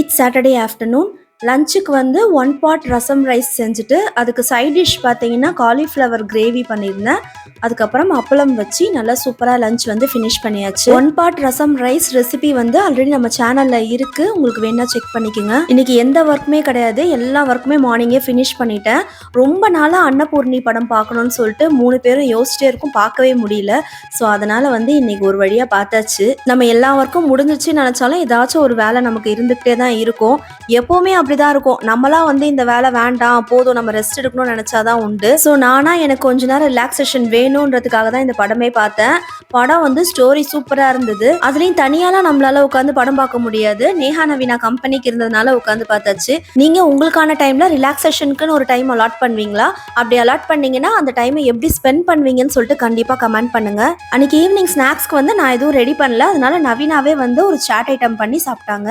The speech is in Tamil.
இட்ஸ் சாட்டர்டே ஆஃப்டர்நூன் லஞ்சுக்கு வந்து ஒன் பாட் ரசம் ரைஸ் செஞ்சுட்டு அதுக்கு சைட் டிஷ் பார்த்தீங்கன்னா காலிஃப்ளவர் கிரேவி பண்ணியிருந்தேன். அதுக்கப்புறம் அப்பளம் வச்சு நல்லா சூப்பராக லஞ்ச் வந்து ஃபினிஷ் பண்ணியாச்சு. One pot rasam rice recipe வந்து ஆல்ரெடி நம்ம சேனலில் இருக்குது உங்களுக்கு வேணா செக் பண்ணிக்கோங்க. இன்னைக்கு எந்த ஒர்க்குமே கிடையாது. எல்லா ஒர்க்குமே மார்னிங்கே ஃபினிஷ் பண்ணிட்டேன். ரொம்ப நாளாக அன்னபூர்ணி படம் பார்க்கணும்னு சொல்லிட்டு மூணு பேரும் யோசிச்சிட்டே இருக்கும். பார்க்கவே முடியல. ஸோ அதனால் வந்து இன்னைக்கு ஒரு வழியாக பார்த்தாச்சு. நம்ம எல்லா ஒர்க்கும் முடிஞ்சிச்சு நினச்சாலும் ஏதாச்சும் ஒரு வேலை நமக்கு இருந்துக்கிட்டே தான் இருக்கும். எப்போவுமே அப்படிதான் இருக்கும். நம்மளாம் வந்து இந்த வேலை வேண்டாம். போதும். நம்ம ரெஸ்ட் எடுக்கணும்னு நினச்சாதான் உண்டு. ஸோ நானா எனக்கு கொஞ்ச நேரம் ரிலாக்ஸேஷன் வேணும். வேணுன்றதுக்காக தான் இந்த படமே பார்த்தேன். படம் வந்து ஸ்டோரி சூப்பராக இருந்தது. அதுலேயும் தனியாலாம் நம்மளால உட்காந்து படம் பார்க்க முடியாது. நேஹா நவீனா கம்பெனிக்கு இருந்ததுனால உட்காந்து பார்த்தாச்சு. நீங்கள் உங்களுக்கான டைமில் ரிலாக்ஸேஷனுக்குன்னு ஒரு டைம் அலாட் பண்ணுவீங்களா? அப்படி அலாட் பண்ணீங்கன்னா அந்த டைமை எப்படி ஸ்பெண்ட் பண்ணுவீங்கன்னு சொல்லிட்டு கண்டிப்பாக கமெண்ட் பண்ணுங்க. அன்னைக்கு ஈவினிங் ஸ்நாக்ஸ்க்கு வந்து நான் எதுவும் ரெடி பண்ணல. அதனால நவீனாவே வந்து ஒரு சாட் ஐட்டம் பண்ணி சாப்பிட்டாங்க.